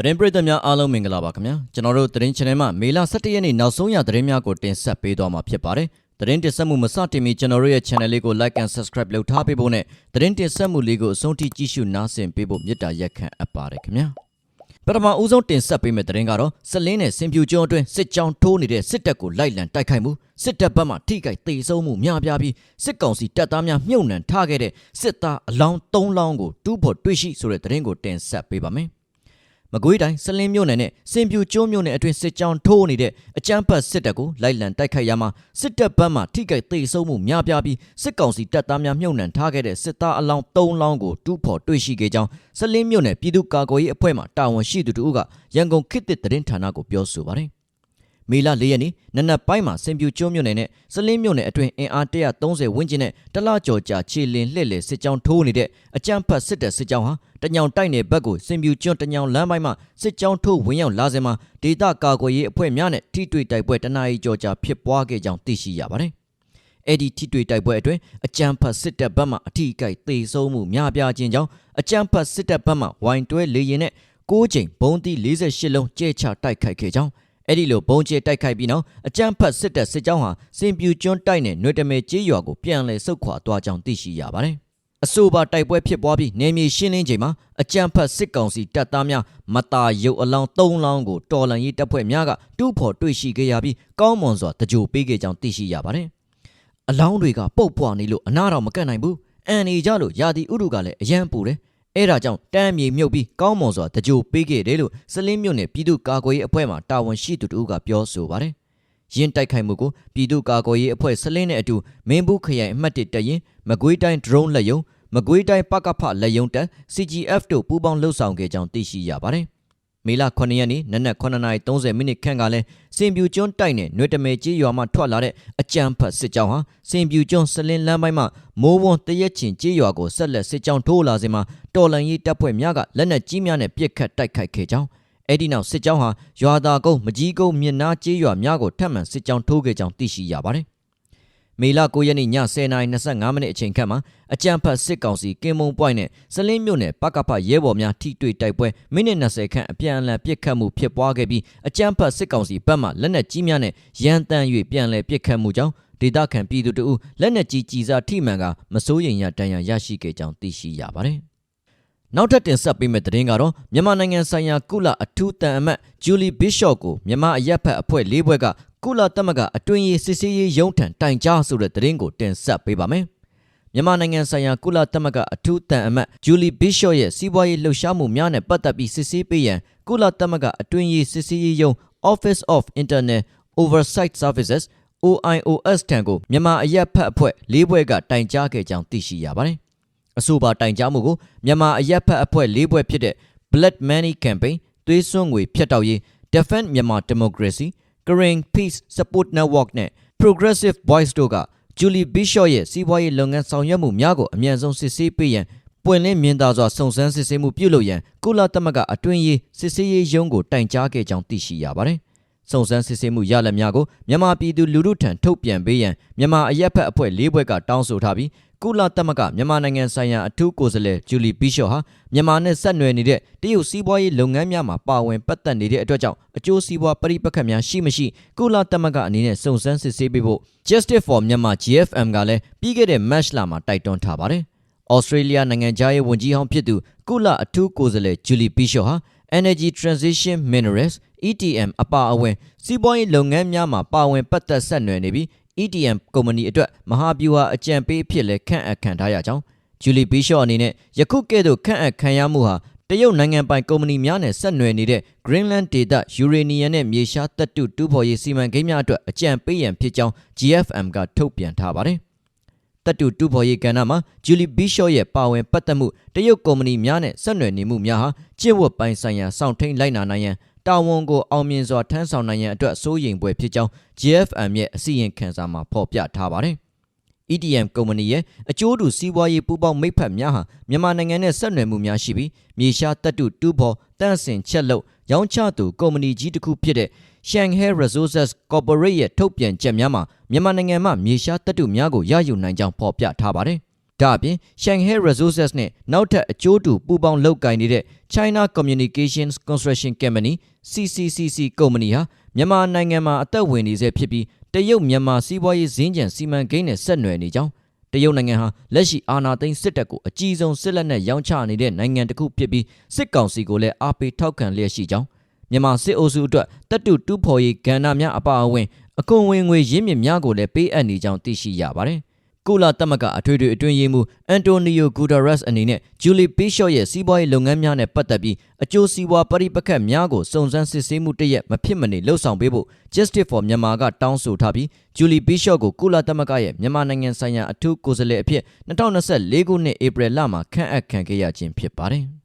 သတင်းပရိသတ်များအားလုံးမင်္ဂလာပါခင်ဗျာကျွန်တော်တို့သတင်း channel မှာမေလ17ရက်နေ့နောက်ဆုံးရသတင်းများကိုတင်ဆက်ပေးသွားမှာဖြစ်ပါတယ်သတင်းတင်ဆက်မှုမစတင်မီကျွန်တော်တို့ရဲ့ channel လေးကို like and subscribe လုပ်ထားပေးဖို့နဲ့သတင်းတင်ဆက်မှုလေးကိုအဆုံးထိကြည့်ရှုနားဆင်ပေးဖို့မေတ္တာရက်ခံအပ်ပါတယ်ခင်ဗျာပထမဦးဆုံးတင်ဆက်ပေးမယ့်သတင်းကတော့စလင်းနဲ့စင်ပြူကျွန်းအတွင်းစစ်ကြောင်းထိုးနေတဲ့စစ်တပ်ကိုလိုက်လံတိုက်ခိုက်မှုစစ်တပ်ဘက်မှထိခိုက်ဒေဆုံးမှုများပြားပြီးစစ်ကောင်စီတပ်သားများမြုပ်နှံထားခဲ့တဲ့စစ်သားအလောင်း၃လောင်းကိုတူးဖို့တွေ့ရှိဆိုတဲ့သတင်းကိုတင်ဆက်ပေးပါမယ် မကွေးတိုင်းစလင်းမြို့နယ်နဲ့စင်ပြူကျွန်းမြို့နယ်အတွင်းစစ်ကြောင်းထိုးနေတဲ့အကြမ်းဖက်စစ်တပ်ကိုလိုက်လံတိုက်ခိုက်ရမှာစစ်တပ်ဘက်မှထိခိုက်ဒေဆုံးမှုများပြားပြီးစစ်ကောင်စီတပ်သားများမြုပ်နှံထားခဲ့တဲ့စစ်သားအလောင်း၃လောင်းကိုတူးဖို့တွေ့ရှိခဲ့ကြောင်းစလင်းမြို့နယ်ပြည်သူ့ကာကွယ်ရေးအဖွဲ့မှတာဝန်ရှိသူတို့ကရန်ကုန်ခေတ်သစ်သတင်းဌာနကိုပြောဆိုပါတယ် မေလ၄ရက်နေ့နနက်ပိုင်းမှာစင်ပြူကျွန်းမြို့နယ်နဲ့စလင်းမြို့နယ်အတွင်းအင်အား130ဝန်းကျင်နဲ့တလကျော်ကြာခြေလင်လှည့်လည်စစ်ကြောင်းထိုးနေတဲ့အကြမ်းဖက်စစ်တပ်စစ်ကြောင်းဟာတညောင်တိုက်နယ်ဘက်ကိုစင်ပြူကျွန်းတညောင်လမ်းပိုင်းမှာစစ်ကြောင်းထိုးဝင်ရောက်လာစဉ်မှာဒေသကာကွယ်ရေးအဖွဲ့များနဲ့ထိတွေ့တိုက်ပွဲတနအီကျော်ကြာဖြစ်ပွားခဲ့ကြောင်းသိရှိရပါတယ်။အဲ့ဒီထိတွေ့တိုက်ပွဲအတွင်းအကြမ်းဖက်စစ်တပ်ဘက်မှအထိအကြိုက်သေဆုံးမှုများပြားခြင်းကြောင့်အကြမ်းဖက်စစ်တပ်ဘက်မှဝိုင်တွဲလေရင်နဲ့6ချိန်ဘုံတီ48လုံးကျဲချတိုက်ခိုက်ခဲ့ကြောင်း အဲ့ဒီလိုဘုံကျဲတိုက်ခိုက်ပြီးနောက်အကြမ်းဖက်စစ်တပ်စစ်ကြောင်းဟာစင်ပြူကျွန်းတိုက်နယ်နွေတမဲကျေးရွာကိုပြန်လည်ဆုတ်ခွာသွားကြောင်းသိရှိရပါတယ်။အဆိုပါတိုက်ပွဲဖြစ်ပွားပြီးနေမြေရှင်းလင်းချိန်မှာအကြမ်းဖက်စစ်ကောင်စီတပ်သားများမတာရုပ်အလောင်း၃လောင်းကိုတော်လန်ရေးတပ်ဖွဲ့များကတူးဖော်တွေ့ရှိခဲ့ရပြီးကောင်းမွန်စွာတကြိုပေးခဲ့ကြောင်းသိရှိရပါတယ်။အလောင်းတွေကပုတ်ပွားနေလို့အနာတော်မကန့်နိုင်ဘူး။အန်နေကြလို့ယာတီဥရုကလည်းအယံပူတယ်။ အဲဒါကြောင့်တမ်းမြေမြုပ်ပြီးကောင်းမွန်စွာတကြိုပေးခဲ့တယ်လို့စလင်းမြို့နယ်ပြည်သူ့ကာကွယ်ရေးအဖွဲ့မှတာဝန်ရှိသူတို့ကပြောဆိုပါတယ်။ရင်းတိုက်ခိုက်မှုကိုပြည်သူ့ကာကွယ်ရေးအဖွဲ့စလင်းနဲ့အတူမင်းဘူးခရိုင်အမှတ်1တပ်ရင်မကွေးတိုင်း drone လက်ယုံမကွေးတိုင်းပကဖလက်ယုံတပ် CGF တို့ပူးပေါင်းလှုပ်ဆောင်ခဲ့ကြောင်းသိရှိရပါတယ်။မေလ9ရက်နေ့နနက်9:30မိနစ်ခန့်ကလည်းစင်ပြူကျွန်းတိုက်နယ်နွေတမဲကြီးရွာမှထွက်လာတဲ့အကြမ်းဖက်စစ်ကြောင်းဟာစင်ပြူကျွန်းစလင်းလမ်းပိုင်းမှာမိုးဝွန်းတရက်ချင်ကြီးရွာကိုဆက်လက်စစ်ကြောင်းထိုးလာစဉ်မှာ တော်လန်ရေးတပ်ဖွဲ့များကလက်နက်ကြီးများနဲ့ပစ်ခတ်တိုက်ခိုက်ခဲ့ကြောင်းအဲ့ဒီနောက်စစ်ကြောင်းဟာရွာသားကုန်းမကြီးကုန်းမြစ်နားကြီးရွာများကိုထပ်မံစစ်ကြောင်းထိုးခဲ့ကြောင်းသိရှိရပါတယ်။မေလ9ရက်နေ့ည10:25မိနစ်အချိန်ခန့်မှာအကြံဖတ်စစ်ကောင်စီကင်မုံပွိုင်းနဲ့စလင်းမြို့နယ်ပကဖရဲဘော်များထိတွေ့တိုက်ပွဲမိနစ်20ခန့်အပြန်အလှန်ပစ်ခတ်မှုဖြစ်ပွားခဲ့ပြီးအကြံဖတ်စစ်ကောင်စီဘက်မှလက်နက်ကြီးများနဲ့ရန်တမ်း၍ပြန်လည်ပစ်ခတ်မှုကြောင့်ဒေသခံပြည်သူတို့လက်နက်ကြီးကြီးစားထိမှန်ကမစိုးရိမ်ရတန်ရာရရှိခဲ့ကြောင်းသိရှိရပါတယ်။ နောက်ထပ်တင်ဆက်ပေးမယ့်သတင်းကတော့မြန်မာနိုင်ငံဆိုင်ရာကုလအထူးတန်အမတ်ဂျူလီဘစ်ရှော့ကိုမြန်မာအရက်ဖက်အဖွဲ့၄ဘွဲ့ကကုလသမဂ္ဂအတွင်းရေးစစ်ဆေးရေးရုံးထံတိုင်ကြားဆိုတဲ့သတင်းကိုတင်ဆက်ပေးပါမယ်။မြန်မာနိုင်ငံဆိုင်ရာကုလသမဂ္ဂအထူးတန်အမတ်ဂျူလီဘစ်ရှော့ရဲ့စီးပွားရေးလှုပ်ရှားမှုများနဲ့ပတ်သက်ပြီးစစ်ဆေးပေးရန်ကုလသမဂ္ဂအတွင်းရေးစစ်ဆေးရေးရုံး Office of Internal Oversight Services OIOS ထံကိုမြန်မာအရက်ဖက်အဖွဲ့၄ဘွဲ့ကတိုင်ကြားခဲ့ကြောင်းသိရှိရပါတယ်။ အဆိုပါတိုင်ကြားမှုကိုမြန်မာအရက်ဖက်အဖွဲ့၄ဘွဲ့ဖြစ်တဲ့ Blood Money Campaign သွေးစွန်းငွေဖျက်တောက်ရေး Defend Myanmar Democracy Green Peace Support Network နဲ့ Progressive Voice တို့က Julie Bishop ရဲ့စီးပွားရေးလုပ်ငန်းဆောင်ရွက်မှုများကိုအမြန်ဆုံးစစ်ဆေးပေးရန်ပွင့်လင်းမြင်သာစွာစုံစမ်းစစ်ဆေးမှုပြုလုပ်ရန်ကုလသမဂ္ဂအတွင်းရေးစစ်ဆေးရေးရုံးကိုတိုင်ကြားခဲ့ကြောင်းသိရှိရပါတယ်။စုံစမ်းစစ်ဆေးမှုရလဒ်များကိုမြန်မာပြည်သူလူထုထံထုတ်ပြန်ပေးရန်မြန်မာအရက်ဖက်အဖွဲ့၄ဘွဲ့ကတောင်းဆိုထားပြီး ကုလသမဂ္ဂမြန်မာနိုင်ငံဆိုင်ရာအထူးကိုယ်စားလှယ်ဂျူလီဘီရှော့ဟာမြန်မာနဲ့ဆက်နွယ်နေတဲ့တရုတ်စီးပွားရေးလုပ်ငန်းများမှာပါဝင်ပတ်သက်နေတဲ့အတွက်ကြောင့်အကျိုးစီးပွားပရိပက္ခများရှိမရှိကုလသမဂ္ဂအနေနဲ့စုံစမ်းစစ်ဆေးပေးဖို့ Justice for Myanmar GFM ကလည်းပြီးခဲ့တဲ့ match လာမှာတိုက်တွန်းထားပါတယ်။ဩစတြေးလျနိုင်ငံသားရဲ့ဝန်ကြီးဟောင်းဖြစ်သူကုလအထူးကိုယ်စားလှယ်ဂျူလီဘီရှော့ဟာ Energy Transition Minerals ETM အပါအဝင်စီးပွားရေးလုပ်ငန်းများမှာပါဝင်ပတ်သက်ဆက်နွယ်နေပြီး EDM ကုမ္ပဏီအတွက်မဟာဗျူဟာအကြံပေးအဖြစ်လည်းခန့်အပ်ခံထားရကြောင်းဂျူလီဘီရှော့အနေနဲ့ယခုကဲ့သို့ခန့်အပ်ခံရမှုဟာတရုတ်နိုင်ငံပိုင်ကုမ္ပဏီများနဲ့ဆက်နွယ်နေတဲ့ Greenland ဒေသယူရေနီယံနဲ့မြေရှားတပ်တုတူးဖော်ရေးစီမံကိန်းများအတွက်အကြံပေးရန်ဖြစ်ကြောင်း GFM ကထုတ်ပြန်ထားပါတယ်။တပ်တုတူးဖော်ရေးကဏ္ဍမှာဂျူလီဘီရှော့ရဲ့ပါဝင်ပတ်သက်မှုတရုတ်ကုမ္ပဏီများနဲ့ဆက်နွယ်နေမှုများဟာကျင့်ဝတ်ပိုင်းဆိုင်ရာစောင့်ထိန်လိုက်နာနိုင်ရန် တာဝန်ကိုအောင်မြင်စွာထမ်းဆောင်နိုင်ရန်အတွက်စိုးရိမ်ပွဲဖြစ်ကြောင်း GFM ရဲ့အစီရင်ခံစာမှာဖော်ပြထားပါတယ်။ EDM ကုမ္ပဏီရဲ့အကျိုးတူစီးပွားရေးပူးပေါင်းမိတ်ဖက်များဟာမြန်မာနိုင်ငံနဲ့ဆက်နွယ်မှုများရှိပြီးမြေရှားတပ်တုတူးဖော်တန့်စင်ချက်လုပ်ရောင်းချသူကုမ္ပဏီကြီးတစ်ခုဖြစ်တဲ့ Shanghai Resources Corporate ရဲ့ထုတ်ပြန်ချက်များမှာမြန်မာနိုင်ငံမှာမြေရှားတပ်တုများကိုရယူနိုင်ကြောင်းဖော်ပြထားပါတယ်။ ဒါအပြင် Shanghai Resources နဲ့နောက်ထပ်အကျိုးတူပူးပေါင်းလုပ်ကိုင်နေတဲ့ China Communications Construction Company CCCC ကုမ္ပဏီဟာမြန်မာနိုင်ငံမှာအသက်ဝင်နေဆဲဖြစ်ပြီးတရုတ်မြန်မာစီးပွားရေးဈေးကြံစီမံကိန်းနဲ့ဆက်နွယ်နေကြောင်းတရုတ်နိုင်ငံဟာလက်ရှိအာဏာသိမ်းစစ်တပ်ကိုအကြီးဆုံးစစ်လက်နက်ရောင်းချနေတဲ့နိုင်ငံတစ်ခုဖြစ်ပြီးစစ်ကောင်စီကိုလည်းအားပေးထောက်ခံလျက်ရှိကြောင်းမြန်မာစစ်အုပ်စုအတွက်တပ်တုတူးဖော်ရေးကဏ္ဍများအပါအဝင်အခွန်ဝင်ငွေရင်းမြစ်များကိုလည်းပေးအပ်နေကြောင်းသိရှိရပါတယ်။ ကုလသမဂ္ဂအထွေထွေအတွင်းရေးမှူးအန်တိုနီယိုဂူဒါရက်စ်အနေနဲ့ဂျူလီပီရှော့ရဲ့စီးပွားရေးလုပ်ငန်းများနဲ့ပတ်သက်ပြီးအကျိုးစီးပွားပရိပခတ်များကိုစုံစမ်းစစ်ဆေးမှုတရက်မဖြစ်မနေလှုပ်ဆောင်ပေးဖို့ Justice for Myanmar ကတောင်းဆိုထားပြီးဂျူလီပီရှော့ကိုကုလသမဂ္ဂရဲ့မြန်မာနိုင်ငံဆိုင်ရာအထူးကိုယ်စားလှယ်အဖြစ်2024ခုနှစ်ဧပြီလမှာခန့်အပ်ခံခဲ့ရခြင်းဖြစ်ပါတယ်။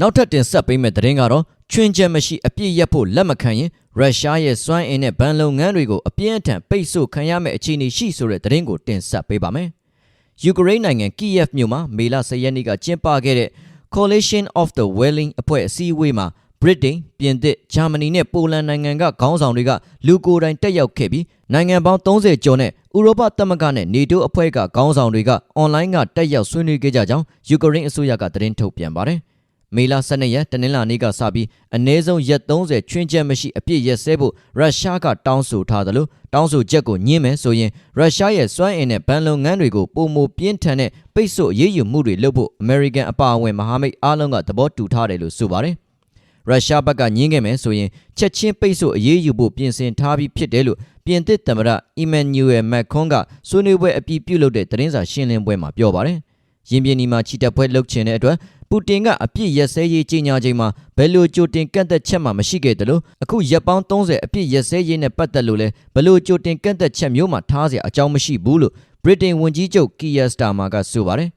နောက်ထပ်တင်ဆက်ပေးမယ့်သတင်းကတော့ချွင်းချက်မရှိအပြစ်ရက်ဖို့လက်မခံရင်ရုရှားရဲ့စွမ်းအင်နဲ့ဗန်လုပ်ငန်းတွေကိုအပြင်းအထန်ပိတ်ဆို့ခံရမယ့်အခြေအနေရှိဆိုတဲ့သတင်းကိုတင်ဆက်ပေးပါမယ်။ယူကရိန်းနိုင်ငံကီယက်မြို့မှာမေလ10ရက်နေ့ကကျင်းပခဲ့တဲ့ Coalition of the Willing အဖွဲ့အစည်းအဝေးမှာဗြိတိန်၊ပြင်သစ်၊ဂျာမနီနဲ့ပိုလန်နိုင်ငံကခေါင်းဆောင်တွေကလူကိုယ်တိုင်တက်ရောက်ခဲ့ပြီးနိုင်ငံပေါင်း30ကျော်နဲ့ဥရောပသမဂ္ဂနဲ့နေတိုးအဖွဲ့ကခေါင်းဆောင်တွေကအွန်လိုင်းကတက်ရောက်ဆွေးနွေးခဲ့ကြကြောင်းယူကရိန်းအစိုးရကသတင်းထုတ်ပြန်ပါတယ်။ မေလ12ရက်တနင်္လာနေ့ကစပြီးအနည်းဆုံးရက်30ချွင်းချက်မရှိအပြည့်ရက်စဲဖို့ရုရှားကတောင်းဆိုထားသလိုတောင်းဆိုချက်ကိုညှင်းမယ်ဆိုရင်ရုရှားရဲ့စွမ်းအင်နဲ့ဗန်လုပ်ငန်းတွေကိုပုံမပြင်းထန်တဲ့ပိတ်ဆို့အရေးယူမှုတွေလုပ်ဖို့အမေရိကန်အပါအဝင်မဟာမိတ်အားလုံးကသဘောတူထားတယ်လို့ဆိုပါတယ်။ရုရှားဘက်ကညှင်းခဲ့မယ်ဆိုရင်ချက်ချင်းပိတ်ဆို့အရေးယူဖို့ပြင်ဆင်ထားပြီးဖြစ်တယ်လို့ပြင်သစ်သမ္မတအီမန်နျူရယ်မက်ခွန်ကဆွေးနွေးပွဲအပြီးပြုလုပ်တဲ့သတင်းစာရှင်းလင်းပွဲမှာပြောပါတယ်။ရင်းပြင်းဒီမှာချီတက်ပွဲလုပ်ချင်တဲ့အတွက် ပူတင်ကအပြစ်ရက်စဲရေးကြေညာချိန်မှာဘယ်လိုကြိုတင်ကန့်သက်ချက်မှမရှိခဲ့တယ်လို့အခုရက်ပေါင်း30အပြစ်ရက်စဲရေးနဲ့ပတ်သက်လို့လည်းဘယ်လိုကြိုတင်ကန့်သက်ချက်မျိုးမှထားစရာအကြောင်းမရှိဘူးလို့ဗြိတိန်ဝန်ကြီးချုပ်ကီယာစတာမာကဆိုပါတယ်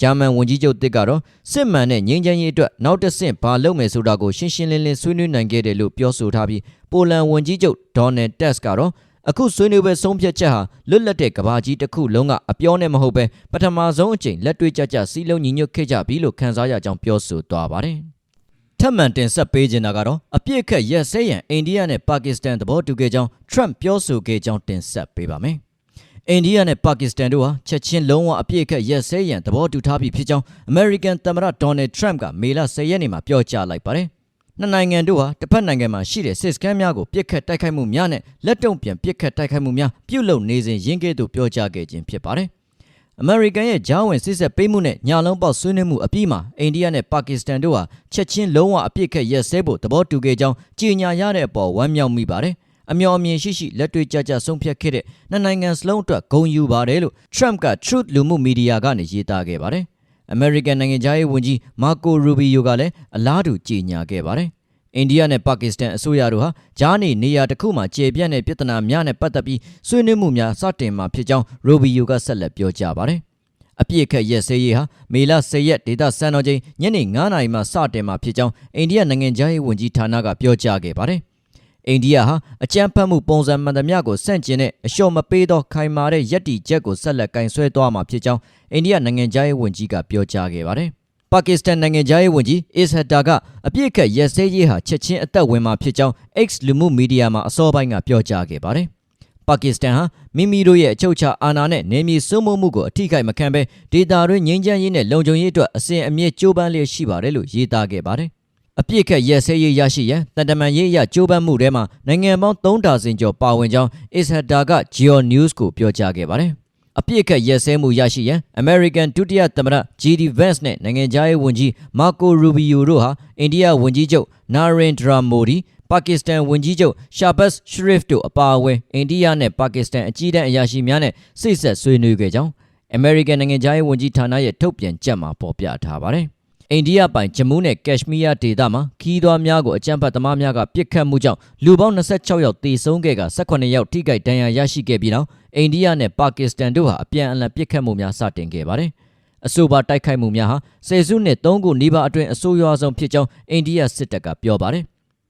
ဂျာမန်ဝန်ကြီးချုပ်တစ်ကတော့စစ်မှန်တဲ့ငြိမ်းချမ်းရေးအတွက်နောက်တစ်ဆင့်ဘာလုပ်မယ်ဆိုတာကိုရှင်းရှင်းလင်းလင်းဆွေးနွေးနိုင်ခဲ့တယ်လို့ပြောဆိုထားပြီးပိုလန်ဝန်ကြီးချုပ်ဒေါ်နယ်တက်စ်ကတော့ အခုဆွေးနွေးပွဲဆုံးဖြတ်ချက်ဟာလွတ်လပ်တဲ့ကဘာကြီးတစ်ခုလုံးကအပြောနဲ့မဟုတ်ပဲပထမဆုံးအကြိမ်လက်တွေ့ကြကြစီးလုံးညီညွတ်ခဲ့ကြပြီလို့ခန်းစားရကြောင်းပြောဆိုသွားပါတယ်။ထပ်မံတင်ဆက်ပေးခြင်းတာကတော့အပြစ်ခတ်ရက်စဲရန်အိန္ဒိယနဲ့ပါကစ္စတန်သဘောတူခဲ့ကြောင်း Trump ပြောဆိုခဲ့ကြောင်းတင်ဆက်ပေးပါမယ်။အိန္ဒိယနဲ့ပါကစ္စတန်တို့ဟာချက်ချင်းလုံးဝအပြစ်ခတ်ရက်စဲရန်သဘောတူထားပြီးဖြစ်ကြောင်း American သမ္မတ Donald Trump ကမေလ10ရက်နေ့မှာပြောကြားလိုက်ပါတယ်။ နှစ်နိုင်ငံတို့ဟာတစ်ဖက်နိုင်ငံမှာရှိတဲ့စစ်စခန်းများကိုပြစ်ခတ်တိုက်ခိုက်မှုများနဲ့လက်တုံ့ပြန်ပြစ်ခတ်တိုက်ခိုက်မှုများပြုလုပ်နေစဉ်ရင်းကဲ့သို့ပြောကြားခဲ့ခြင်းဖြစ်ပါတယ်။ American ရဲ့ဂျားဝင်စစ်ဆက်ပေးမှုနဲ့ညာလုံးပေါက်ဆွေးနွေးမှုအပြီးမှာအိန္ဒိယနဲ့ပါကစ္စတန်တို့ဟာချက်ချင်းလုံးဝအပြစ်ခတ်ရက်စဲဖို့သဘောတူခဲ့ကြောင်းကြေညာရတဲ့အပေါ်ဝမ်းမြောက်မိပါတယ်။အမျော်အမြင်ရှိရှိလက်တွေ့ကြကြဆုံးဖြတ်ခဲ့တဲ့နှစ်နိုင်ငံစလုံးအတွက်ဂုဏ်ယူပါတယ်လို့ Trump က Truth လူမှုမီဒီယာကနေရေးသားခဲ့ပါတယ်။ American နိုင်ငံသားရေးဝန်ကြီး Marco Rubio ကလည်းအလားတူကြေညာခဲ့ပါတယ်။အိန္ဒိယနဲ့ပါကစ္စတန်အစိုးရတို့ဟာဂျားနေနေရာတစ်ခုမှာကျေပြန့်တဲ့ပြဿနာများနဲ့ပတ်သက်ပြီးဆွေးနွေးမှုများစတင်မှာဖြစ်ကြောင်း Rubio ကဆက်လက်ပြောကြားပါတယ်။အပြစ်ခတ်ရက်စဲရေးဟာမေလ10ရက်ဒေတာစံတော်ချိန်ညနေ9:00နာရီမှစတင်မှာဖြစ်ကြောင်းအိန္ဒိယနိုင်ငံသားရေးဝန်ကြီးဌာနကပြောကြားခဲ့ပါတယ်။ အိန္ဒိယဟာအကြမ်းဖက်မှုပုံစံမှန်သမျှကိုဆန့်ကျင်တဲ့အလျှော့မပေးသောခိုင်မာတဲ့ယက်တီချက်ကိုဆက်လက်ကင်ဆွဲသွားမှာဖြစ်ကြောင်းအိန္ဒိယနိုင်ငံသားရေးဝန်ကြီးကပြောကြားခဲ့ပါတယ်။ပါကစ္စတန်နိုင်ငံသားရေးဝန်ကြီးအစ်ဟက်တာကအပြစ်ခတ်ရက်စဲရေးဟာချက်ချင်းအသက်ဝင်မှာဖြစ်ကြောင်း X လူမှုမီဒီယာမှာအစောပိုင်းကပြောကြားခဲ့ပါတယ်။ပါကစ္စတန်ဟာမိမိတို့ရဲ့အချုပ်အခြာအာဏာနဲ့နေမြေစိုးမိုးမှုကိုအထိခိုက်မခံဘဲဒေတာတွင်ငြိမ်းချမ်းရေးနဲ့လုံခြုံရေးအတွက်အစဉ်အမြဲကြိုးပမ်းလျက်ရှိပါတယ်လို့ရေးသားခဲ့ပါတယ်။ အပြစ်ခတ်ရက်စဲရေးရရှိရန်တန်တမန်ရေးအရကြိုးပမ်းမှုထဲမှာနိုင်ငံပေါင်း3ဒါဇင်ကျော်ပါဝင်ကြောင်း Ishata က Geo News ကိုပြောကြားခဲ့ပါတယ်။အပြစ်ခတ်ရက်စဲမှုရရှိရန် American ဒုတိယသမ္မတ JD Vance နဲ့နိုင်ငံခြားရေးဝန်ကြီး Marco Rubio တို့ဟာအိန္ဒိယဝန်ကြီးချုပ် Narendra Modi ပါကစ္စတန်ဝန်ကြီးချုပ်ရှာဘတ်ရှရစ်တို့အပါအဝင်အိန္ဒိယနဲ့ပါကစ္စတန်အကြီးတန်းအရာရှိများနဲ့စိတ်ဆက်ဆွေးနွေးခဲ့ကြောင်း American နိုင်ငံခြားရေးဝန်ကြီးဌာနရဲ့ထုတ်ပြန်ချက်မှာဖော်ပြထားပါတယ်။ အိန္ဒိယပိုင်ဂျမူးနဲ့ကက်ရှ်မီးယားဒေသမှာခီးသွွားများကိုအကြမ်းဖက်သမားများကပစ်ခတ်မှုကြောင့်လူပေါင်း26ယောက်သေဆုံးခဲ့က18ယောက်ထိခိုက်ဒဏ်ရာရရှိခဲ့ပြီးနောက်အိန္ဒိယနဲ့ပါကစ္စတန်တို့ဟာအပြန်အလှန်ပစ်ခတ်မှုများစတင်ခဲ့ပါတယ်။အဆိုပါတိုက်ခိုက်မှုများဟာဆယ်စုနှစ်3ခုနီးပါးအတွင်းအဆိုးရွားဆုံးဖြစ်ကြောင်းအိန္ဒိယစစ်တပ်ကပြောပါတယ်။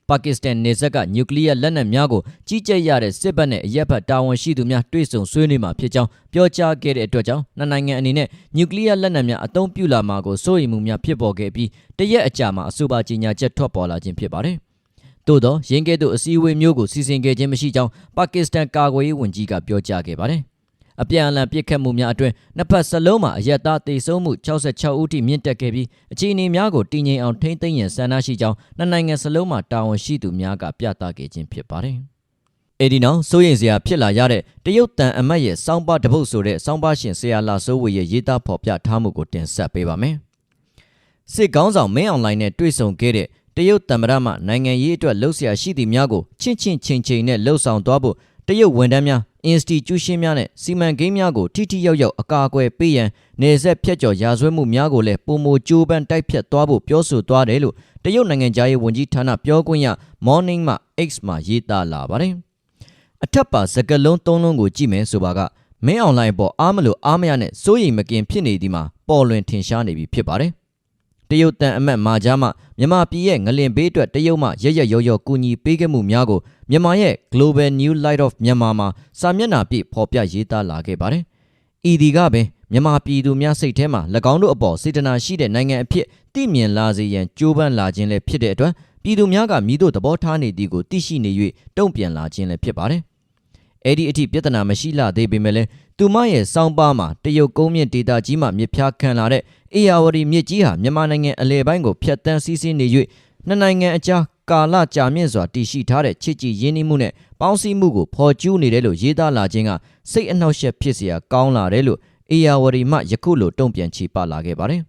ပါကစ္စတန်နေဆက်ကနျူကလ িয়ার လက်နက်များကိုကြီးကြပ်ရတဲ့စစ်ဘက်နဲ့အရက်ဘက်တာဝန်ရှိသူများတွေ့ဆုံဆွေးနွေးမှာဖြစ်ကြောင်းပြောကြားခဲ့တဲ့အတွက်ကြောင့်နှစ်နိုင်ငံအနေနဲ့နျူကလ িয়ার လက်နက်များအသုံးပြုလာမှာကိုစိုးရိမ်မှုများဖြစ်ပေါ်ခဲ့ပြီးတရက်အကြာမှာအဆိုပါကြေညာချက်ထွက်ပေါ်လာခြင်းဖြစ်ပါတယ်။သို့သောရင်းကဲ့သို့အစည်းအဝေးမျိုးကိုစီစဉ်ခဲ့ခြင်းမရှိကြောင်းပါကစ္စတန်ကာကွယ်ရေးဝန်ကြီးကပြောကြားခဲ့ပါတယ်။ အပြန်အလှန်ပစ်ခတ်မှုများအတွင်းနှစ်ဖက်စလုံးမှာအရက်သားတေဆုံးမှု66ဦးထိမြင့်တက်ခဲ့ပြီးအခြေအနေများကိုတည်ငြိမ်အောင်ထိန်းသိမ်းရန်ဆန္ဒရှိကြောင်းနှစ်နိုင်ငံစလုံးမှာတာဝန်ရှိသူများကပြသခဲ့ခြင်းဖြစ်ပါတယ်။အဲဒီနောက်စိုးရိမ်စရာဖြစ်လာရတဲ့တရုတ်တန်အမတ်ရဲ့စောင်းပါတပုတ်ဆိုတဲ့စောင်းပါရှင်ဆရာလာစိုးဝေရဲ့ရေးသားဖော်ပြထားမှုကိုတင်ဆက်ပေးပါမယ်။စစ်ကောင်းဆောင်မင်းအောင်လှိုင်နဲ့တွေ့ဆုံခဲ့တဲ့တရုတ်တံမရမှနိုင်ငံရေးအတွက်လှုပ်ရှားရှိသည့်များကိုချင့်ချင့်ချိန်ချိန်နဲ့လှုပ်ဆောင်သွားဖို့တရုတ်ဝန်ထမ်းများ institution များနဲ့စီမံကိန်းများကိုထိထိရောက်ရောက်အကာအကွယ်ပေးရန်နေဆက်ဖြတ်ကျော်ရာဇဝတ်မှုများကိုလည်းပုံမကြိုးပမ်းတိုက်ဖြတ်သွားဖို့ပြောဆိုသွားတယ်လို့တရုတ်နိုင်ငံသားရေးဝန်ကြီးဌာနပြောခွင့်ရ Morning မှာ X မှာရေးသားလာပါတယ်။အထက်ပါစကလုံးသုံးလုံးကိုကြည့်မယ်ဆိုပါကမင်းအွန်လိုင်းပေါ်အားမလို့အားမရနဲ့စိုးရိမ်မကင်ဖြစ်နေသည်မှာပေါ်လွင်ထင်ရှားနေပြီဖြစ်ပါတယ်။ တရုတ်တန်အမတ်မာကြားမှမြန်မာပြည်ရဲ့ငလင်ဘေးအတွက်တရုတ်မှရရရော်ရော်ကူညီပေးခဲ့မှုများကိုမြန်မာရဲ့ Global New Light of Myanmar မှာစာမျက်နှာပြည့်ဖော်ပြရေးသားလာခဲ့ပါတယ်။ဤဒီကပင်မြန်မာပြည်သူများစိတ်ထဲမှာ၎င်းတို့အပေါ်စေတနာရှိတဲ့နိုင်ငံအဖြစ်သိမြင်လာစေရန်ကြိုးပမ်းလာခြင်းလည်းဖြစ်တဲ့အတွက်ပြည်သူများကမိတို့သဘောထားနေသည်ကိုသိရှိနေ၍တုံ့ပြန်လာခြင်းလည်းဖြစ်ပါတယ်။ အဲ့ဒီအထိပြဿနာမရှိလာသေးပေမဲ့လည်းသူမရဲ့စောင်းပါမှာတရုတ်ကုန်းမြင့်ဒေတာကြီးမှမြစ်ဖျားခံလာတဲ့အေယာဝတီမြစ်ကြီးဟာမြန်မာနိုင်ငံအလယ်ပိုင်းကိုဖျက်တမ်းစီးဆင်းနေ၍နှစ်နိုင်ငံအကြားကာလကြာမြင့်စွာတည်ရှိထားတဲ့ချစ်ကြည်ရင်းနှီးမှုနဲ့ပေါင်းစည်းမှုကိုဖော်ကျူးနေတယ်လို့ရေးသားလာခြင်းကစိတ်အနှောက်အယှက်ဖြစ်စရာကောင်းလာတယ်လို့အေယာဝတီမှယခုလိုတုံ့ပြန်ချေပလာခဲ့ပါတယ်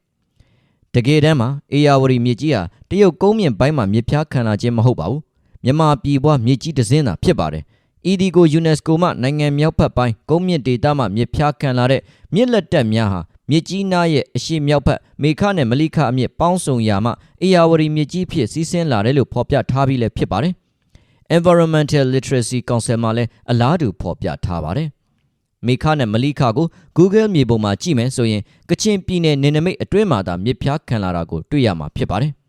။တကယ်တမ်းမှာအေယာဝတီမြစ်ကြီးဟာတရုတ်ကုန်းမြင့်ပိုင်းမှာမြစ်ဖျားခံလာခြင်းမဟုတ်ပါဘူး။မြန်မာပြည်ပွားမြစ်ကြီးတစ်စင်းသာဖြစ်ပါတယ်။ ED ကို UNESCO မှနိုင်ငံမြောက်ဘက်ပိုင်းကုန်းမြင့်ဒေသမှမြစ်ဖျားခံလာတဲ့မြစ်လက်တက်များဟာမြစ်ကြီးနားရဲ့အရှိမြောက်ဘက်မေခနဲ့မလိခအမြစ်ပေါင်းစုံရာမှအေယာဝတီမြစ်ကြီးဖြစ်စီးဆင်းလာတယ်လို့ဖော်ပြထားပြီးလည်းဖြစ်ပါတယ်။ Environmental Literacy Council မှလည်းအလားတူဖော်ပြထားပါတယ်။မေခနဲ့မလိခကို Google မြေပုံမှာကြည့်မယ်ဆိုရင်ကချင်ပြည်နယ်နေနမိတ်အတွင်းမှာသာမြစ်ဖျားခံလာတာကိုတွေ့ရမှာဖြစ်ပါတယ်။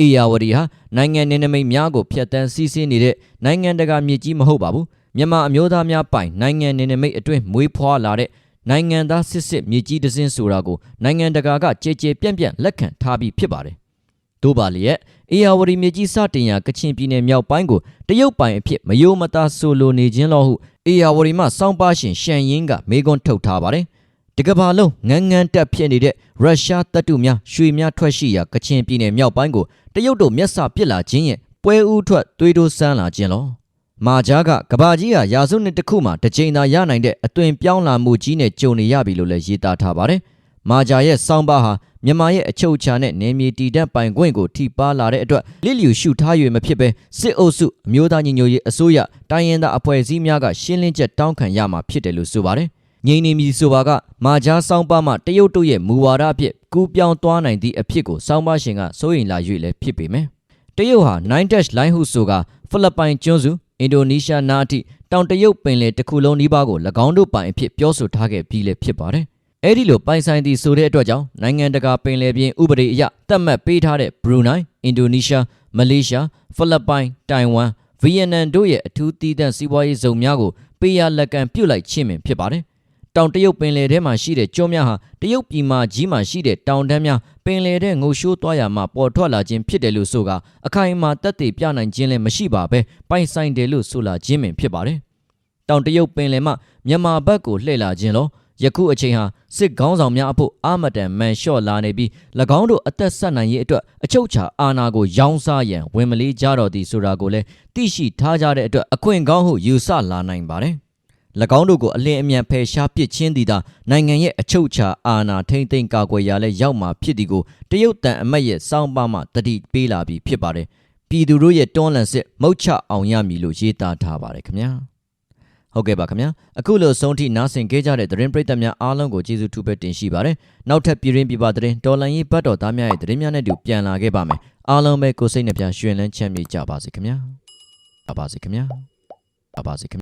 အေယာဝတီဟာနိုင်ငံနေနမိတ်များကိုဖျက်ဆီးစီးဆင်းနေတဲ့နိုင်ငံတကာမြစ်ကြီးမဟုတ်ပါဘူး။မြန်မာအမျိုးသားများပိုင်နိုင်ငံနေနမိတ်အတွင်းမွေးဖွားလာတဲ့နိုင်ငံသားစစ်စစ်မြေကြီးတစင်းဆိုတာကိုနိုင်ငံတကာကကြည်ကြည်ပြန့်ပြန့်လက်ခံထားပြီးဖြစ်ပါတယ်။တို့ပါလျက်အေယာဝတီမြေကြီးစတင်ရာကချင်ပြည်နယ်မြောက်ပိုင်းကိုတရုတ်ပိုင်အဖြစ်မယိုးမသားဆိုလိုနေခြင်းလို့ဟုအေယာဝတီမှစောင်းပါရှင်ရှန်ရင်းကမေကွန်းထုတ်ထားပါတယ်။ တကဘာလုံးငန်းငန်းတက်ဖြစ်နေတဲ့ရုရှားတပ်တုများရွှေများထွက်ရှိရာကချင်ပြည်နယ်မြောက်ပိုင်းကိုတရုတ်တို့မျက်စာပစ်လာခြင်းရဲ့ပွဲဦးထွက်သွေးတိုးဆန်းလာခြင်းလို့မာဂျာကကဘာကြီးဟာရာစုနှစ်တစ်ခုမှတစ်ချိန်သာရနိုင်တဲ့အသွင်ပြောင်းလာမှုကြီးနဲ့ကြုံနေရပြီလို့လည်းရေးသားထားပါတယ်။မာဂျာရဲ့စောင်းပါဟာမြန်မာရဲ့အချုပ်အခြာနဲ့နေမြေတည်တတ်ပိုင်ခွင့်ကိုထိပါလာတဲ့အတွက်လစ်လျူရှုထား၍မဖြစ်ပဲစစ်အုပ်စုအမျိုးသားညီညွတ်ရေးအစိုးရတိုင်းရင်းသားအဖွဲ့အစည်းများကရှင်းလင်းချက်တောင်းခံရမှာဖြစ်တယ်လို့ဆိုပါတယ်။ ငြိမ်နေမည်ဆိုပါကမာဂျာစောင်းပါမှတရုတ်တို့ရဲ့မူဝါဒအဖြစ်ကူးပြောင်းသွားနိုင်သည့်အဖြစ်ကိုစောင်းပါရှင်ကစိုးရိမ်လာ၍လည်းဖြစ်ပေမယ်။တရုတ်ဟာ9 dash line ဟုဆိုကဖိလစ်ပိုင်ကျွန်းစုအင်ဒိုနီးရှားနားအထိတောင်တရုတ်ပင်လယ်တစ်ခုလုံးနီးပါးကို၎င်းတို့ပိုင်အဖြစ်ပြောဆိုထားခဲ့ပြီးလည်းဖြစ်ပါတယ်။အဲဒီလိုပိုင်ဆိုင်သည့်ဆိုတဲ့အတွက်ကြောင့်နိုင်ငံတကာပင်လယ်ပြင်ဥပဒေအရသတ်မှတ်ပေးထားတဲ့ဘရူနိုင်း၊အင်ဒိုနီးရှား၊မလေးရှား၊ဖိလစ်ပိုင်၊တိုင်ဝမ်၊ဗီယက်နမ်တို့ရဲ့အထူးသီးသန့်စီးပွားရေးဇုံများကိုပေးရလက်ကမ်းပြုတ်လိုက်ခြင်းပင်ဖြစ်ပါတယ်။ တောင်တရုတ်ပင်လယ်ထဲမှာရှိတဲ့ကျွန်းများဟာတရုတ်ပြည်မှာကြီးမှာရှိတဲ့တောင်တန်းများပင်လယ်ထဲငိုရှိုးသွားရမှာပေါ်ထွက်လာခြင်းဖြစ်တယ်လို့ဆိုကအခိုင်အမာတက်တည်ပြနိုင်ခြင်းလည်းမရှိပါပဲပိုင်ဆိုင်တယ်လို့ဆိုလာခြင်းပင်ဖြစ်ပါတယ်။တောင်တရုတ်ပင်လယ်မှမြန်မာဘက်ကိုလှည့်လာခြင်းလို့ယခုအချိန်ဟာစစ်ကောင်းဆောင်များအဖို့အာမတန်မန်လျှော့လာနေပြီး၎င်းတို့အသက်ဆက်နိုင်ရေးအတွက်အချုပ်ချာအာဏာကိုရောင်းစားရန်ဝင်မလေးကြတော့သည်ဆိုတာကိုလည်းသိရှိထားကြတဲ့အတွက်အခွင့်ကောင်းဟုယူဆလာနိုင်ပါတယ်၎ င်းတို့ကိုအလင်းအမြန်ဖယ်ရှားပစ်ချင်းသည်သာနိုင်ငံရဲ့အချုပ်အခြာအာဏာထိမ့်သိမ်းကာကွယ်ရာလဲရောက်မှာဖြစ်သည်ကိုတရုတ်တန်အမတ်ရဲ့စောင်းပါမှတတိပေးလာပြီးဖြစ်ပါတယ်ပြည်သူတို့ရဲ့တွန်းလှန်စစ်မုတ်ချအောင်ရမည်လို့ရေးသားထားပါတယ်ခင်ဗျာဟုတ်ကဲ့ပါခင်ဗျာအခုလိုဆုံးထိနားဆင်ခဲ့ကြတဲ့သတင်းပရိသတ်များအားလုံးကိုကျေးဇူးထူးပဲတင်ရှိပါတယ်နောက်ထပ်ပြည်ရင်းပြပသတင်းတော်လန်ရေးဘတ်တော်သားများရဲ့သတင်းများနဲ့တူပြန်လာခဲ့ပါမယ်အားလုံးပဲကိုစိတ်နှပြရှင်လန်းချမ်းမြေ့ကြပါစေခင်ဗျာပါပါစေခင်ဗျာပါပါစေခင်ဗျာ